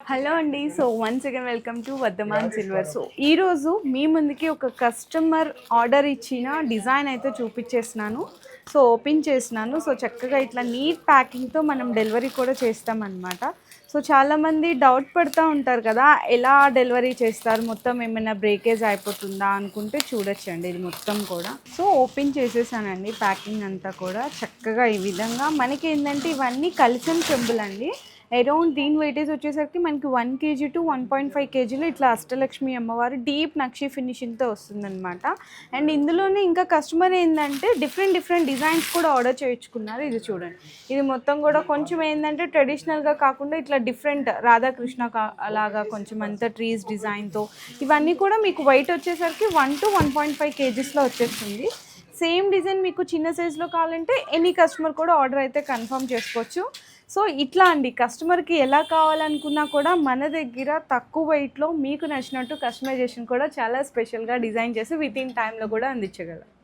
Hello అండి. So once again welcome to Vardhaman silver so ఈరోజు మీ ముందుకి ఒక కస్టమర్ ఆర్డర్ ఇచ్చిన డిజైన్ అయితే చూపించేస్తున్నాను. సో ఓపెన్ చేసినాను సో చక్కగా ఇట్లా నీట్ ప్యాకింగ్తో మనం డెలివరీ కూడా చేస్తామన్నమాట. సో చాలామంది డౌట్ పడుతూ ఉంటారు కదా ఎలా డెలివరీ చేస్తారు? మొత్తం ఏమైనా బ్రేకేజ్ అయిపోతుందా అనుకుంటే చూడొచ్చండి ఇది మొత్తం కూడా. సో ఓపెన్ చేసేసానండి ప్యాకింగ్ అంతా కూడా. చక్కగా ఈ విధంగా మనకి ఏంటంటే ఇవన్నీ కలిసిన చెంబులండి అరౌండ్ దీని వెయిటేజ్ వచ్చేసరికి మనకి one KG to one point five కేజీలో ఇట్లా అష్టలక్ష్మి అమ్మవారు డీప్ నక్షి ఫినిషింగ్తో వస్తుందన్నమాట. అండ్ ఇందులోనే ఇంకా కస్టమర్ ఏంటంటే డిఫరెంట్ డిఫరెంట్ డిజైన్స్ కూడా ఆర్డర్ చేయించుకున్నారు. ఇది చూడండి. ఇది మొత్తం కూడా కొంచెం ఏంటంటే ట్రెడిషనల్గా కాకుండా ఇట్లా డిఫరెంట్ రాధాకృష్ణ కా- అలాగా కొంచెం అంతా ట్రీస్ డిజైన్తో ఇవన్నీ కూడా మీకు వైట్ వచ్చేసరికి one to one point five కేజీస్లో వచ్చేస్తుంది. సేమ్ డిజైన్ మీకు చిన్న సైజులో కావాలంటే ఎనీ కస్టమర్ కూడా ఆర్డర్ అయితే కన్ఫర్మ్ చేసుకోవచ్చు. సో ఇట్లా అండి కస్టమర్కి ఎలా కావాలనుకున్నా కూడా మన దగ్గర తక్కువ వెయిట్లో మీకు నచ్చినట్టు కస్టమైజేషన్ కూడా చాలా స్పెషల్గా డిజైన్ చేసి విత్ ఇన్ టైంలో కూడా అందించగలం.